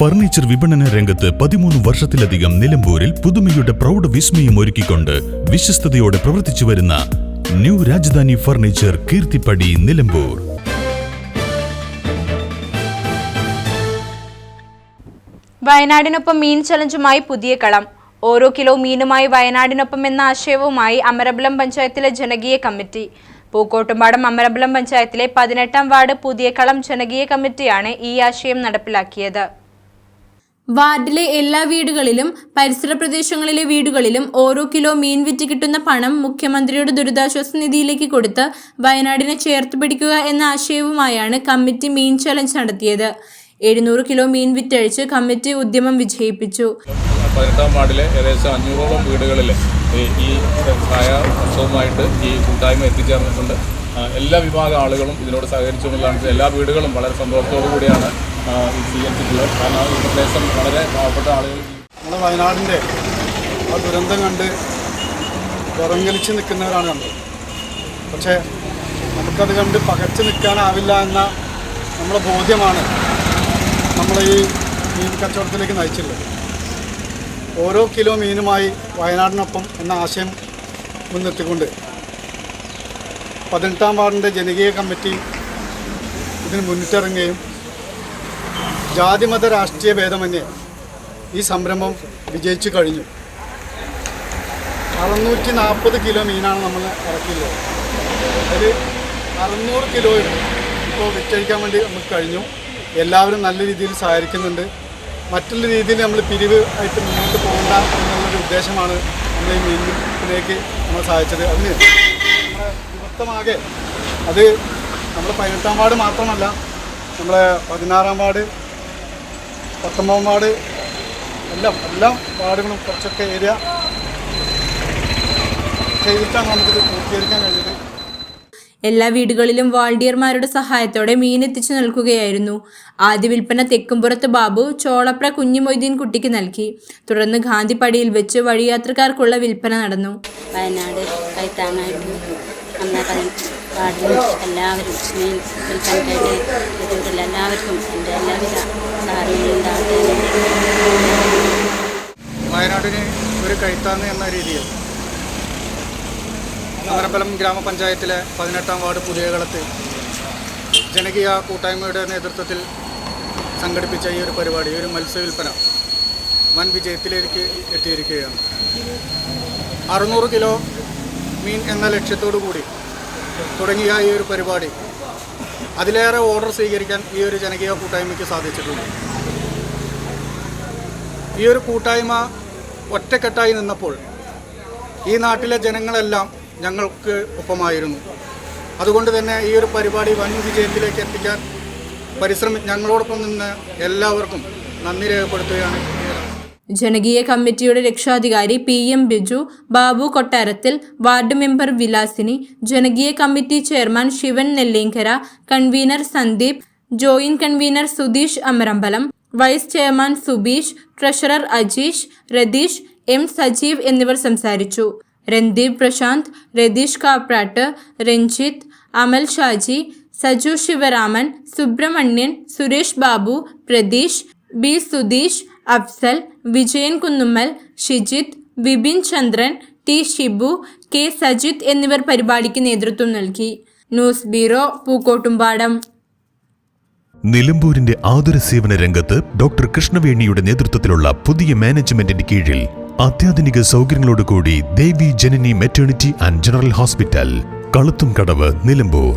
Furniture വിപണന രംഗത്ത് പതിമൂന്ന് വർഷത്തിലധികം നിലമ്പൂരിൽ പുതുമയുടെ പ്രൗഢ വിസ്മയം ഒരുക്കിക്കൊണ്ട് വിശ്വസ്തയോടെ പ്രവർത്തിച്ചു വരുന്ന ന്യൂ രാജധാനി ഫർണിച്ചർ കീർത്തിപ്പടി നിലമ്പൂർ. വയനാടിനൊപ്പം മീൻ ചലഞ്ചുമായി പുതിയ കളം. ഓരോ കിലോ മീനുമായി വയനാടിനൊപ്പം എന്ന ആശയവുമായി അമരബലം പഞ്ചായത്തിലെ ജനകീയ കമ്മിറ്റി. പൂക്കോട്ടുംപാടം അമരബലം പഞ്ചായത്തിലെ പതിനെട്ടാം വാർഡ് പുതിയ കളം ജനകീയ കമ്മിറ്റിയാണ് ഈ ആശയം നടപ്പിലാക്കിയത്. വാർഡിലെ എല്ലാ വീടുകളിലും പരിസര പ്രദേശങ്ങളിലെ വീടുകളിലും ഓരോ കിലോ മീൻ വിറ്റ് കിട്ടുന്ന പണം മുഖ്യമന്ത്രിയുടെ ദുരിതാശ്വാസ നിധിയിലേക്ക് കൊടുത്ത് വയനാടിനെ ചേർത്ത് പിടിക്കുക എന്ന ആശയവുമായാണ് കമ്മിറ്റി മീൻ ചലഞ്ച് നടത്തിയത്. എഴുന്നൂറ് കിലോ മീൻ വിറ്റഴിച്ച് കമ്മിറ്റി ഉദ്യമം വിജയിപ്പിച്ചു. പതിനെട്ടാം വാർഡിലെ ഏകദേശം അഞ്ഞൂറോളം വീടുകളിൽ ഈ സഹായ ഉത്സവമായിട്ട് ഈ കൂട്ടായ്മ എത്തിച്ചേർന്നിട്ടുണ്ട്. എല്ലാ വിഭാഗം ആളുകളും ഇതിനോട് സഹകരിച്ചുകൊണ്ടാണ് എല്ലാ വീടുകളും വളരെ സന്തോഷത്തോടു കൂടിയാണ് സ്വീകരിച്ചിട്ടുള്ളത് കാരണം ഈ പ്രദേശം വളരെ പാവപ്പെട്ട ആളുകൾ നമ്മുടെ വയനാടിന്റെ ആ ദുരന്തം കണ്ട് പുറങ്കലിച്ച് നിൽക്കുന്നവരാണ് നമ്മൾ. പക്ഷേ നമുക്കത് കണ്ട് പകച്ചു നിൽക്കാനാവില്ല എന്ന നമ്മുടെ ബോധ്യമാണ് നമ്മളെ ഈ മീൻ കച്ചവടത്തിലേക്ക് നയിച്ചിട്ടുള്ളത്. ഓരോ കിലോ മീനുമായി വയനാടിനൊപ്പം എന്ന ആശയം മുൻനിർത്തിക്കൊണ്ട് പതിനെട്ടാം വാർഡിന്റെ ജനകീയ കമ്മിറ്റി ഇതിന് മുന്നിട്ടിറങ്ങുകയും ജാതിമത രാഷ്ട്രീയ ഭേദമന്യേ ഈ സംരംഭം വിജയിച്ചു കഴിഞ്ഞു. അറുന്നൂറ്റി നാൽപ്പത് കിലോ മീനാണ് നമ്മൾ ഇറക്കിയത് അതിൽ അറുന്നൂറ് കിലോ ഇപ്പോൾ വിറ്റഴിക്കാൻ വേണ്ടി നമുക്ക് കഴിഞ്ഞു. എല്ലാവരും നല്ല രീതിയിൽ സഹകരിക്കുന്നുണ്ട്. മറ്റുള്ള രീതിയിൽ നമ്മൾ പിരിവ് ആയിട്ട് മുന്നോട്ട് പോകണ്ട എന്നുള്ളൊരു ഉദ്ദേശമാണ് നമ്മൾ ഈ മീനിലേക്ക് നമ്മൾ സഹായിച്ചത്. അതിന് നമ്മുടെ യുവത്വമാകെ അത് നമ്മുടെ പതിനെട്ടാം വാർഡ് മാത്രമല്ല നമ്മളെ പതിനാറാം വാർഡ് പത്തൊമ്പതാം വാർഡ് എല്ലാം എല്ലാ വാർഡുകളും കുറച്ചൊക്കെ ഏരിയ ചെയ്തിട്ടാണ് നമുക്കിത് പൂർത്തീകരിക്കാൻ കഴിഞ്ഞത്. എല്ലാ വീടുകളിലും വാളണ്ടിയർമാരുടെ സഹായത്തോടെ മീൻ എത്തിച്ചു നൽകുകയായിരുന്നു. ആദ്യ വിൽപ്പന തെക്കുംപുറത്ത് ബാബു ചോളപ്ര കുഞ്ഞുമൊയ്തീൻ കുട്ടിക്ക് നൽകി. തുടർന്ന് ഗാന്ധിപ്പടിയിൽ വെച്ച് വഴിയാത്രക്കാർക്കുള്ള വിൽപ്പന നടന്നു. വയനാട് കൈത്താങ്ങായിട്ട് വാർഡിലും എല്ലാവരും വിൽപ്പനയ്ക്കായിട്ട് എത്തിയിട്ടുള്ള എല്ലാവർക്കും എന്റെ എല്ലാവിധ വയനാടിന് ഒരു കൈത്താന്ന് എന്ന രീതിയിൽ അമരമ്പലം ഗ്രാമപഞ്ചായത്തിലെ പതിനെട്ടാം വാർഡ് പുതിയകളത്ത് ജനകീയ കൂട്ടായ്മയുടെ നേതൃത്വത്തിൽ സംഘടിപ്പിച്ച ഈ ഒരു പരിപാടി ഒരു മത്സ്യവില്പന വൻ വിജയത്തിലേക്ക് എത്തിയിരിക്കുകയാണ്. അറുന്നൂറ് കിലോ മീൻ എന്ന ലക്ഷ്യത്തോടു കൂടി തുടങ്ങിയ ഈ ഒരു പരിപാടി. അതിലേറെ ഓർഡർ സ്വീകരിക്കാൻ ഈ ഒരു ജനകീയ കൂട്ടായ്മയ്ക്ക് സാധിച്ചിട്ടുണ്ട്. ഈ ഒരു കൂട്ടായ്മ ഒറ്റക്കെട്ടായി നിന്നപ്പോൾ ഈ നാട്ടിലെ ജനങ്ങളെല്ലാം ഞങ്ങൾക്ക് ഒപ്പമായിരുന്നു. അതുകൊണ്ട് തന്നെ ഈ ഒരു പരിപാടി വൻ വിജയത്തിലേക്ക് എത്തിക്കാൻ പരിശ്രമി ഞങ്ങളോടൊപ്പം നിന്ന് എല്ലാവർക്കും നന്ദി രേഖപ്പെടുത്തുകയാണ് ജനകീയ കമ്മിറ്റിയുടെ രക്ഷാധികാരി പി എം ബിജു ബാബു കൊട്ടാരത്തിൽ വാർഡ് മെമ്പർ വിലാസിനി ജനകീയ committee chairman Shivan Nellinkara convener Sandeep joint convener Sudheesh Amarambalam vice chairman Subeesh treasurer Ajeesh Ratheesh M Sajeev എന്നിവർ സംസാരിച്ചു. Randeep Prasanth Ratheesh Kaprattu Ranjith Amal Shaji Saju Sivaraman Subramanian Suresh Babu Pratheesh B Sudheesh Afsal Vijayan Kunnummal Shijith Vipin Chandran T Shibu K Sajith എന്നിവർ പരിപാടിക്ക് നേതൃത്വം നൽകി. News bureau Pookkottumpadam. നിലമ്പൂരിന്റെ ആതുര സേവന രംഗത്ത് doctor കൃഷ്ണവേണിയുടെ നേതൃത്വത്തിലുള്ള പുതിയ മാനേജ്മെന്റിന്റെ കീഴിൽ അത്യാധുനിക സൗകര്യങ്ങളോടുകൂടി Devi Janani maternity and general hospital Kaluthum Kadavu Nilambur.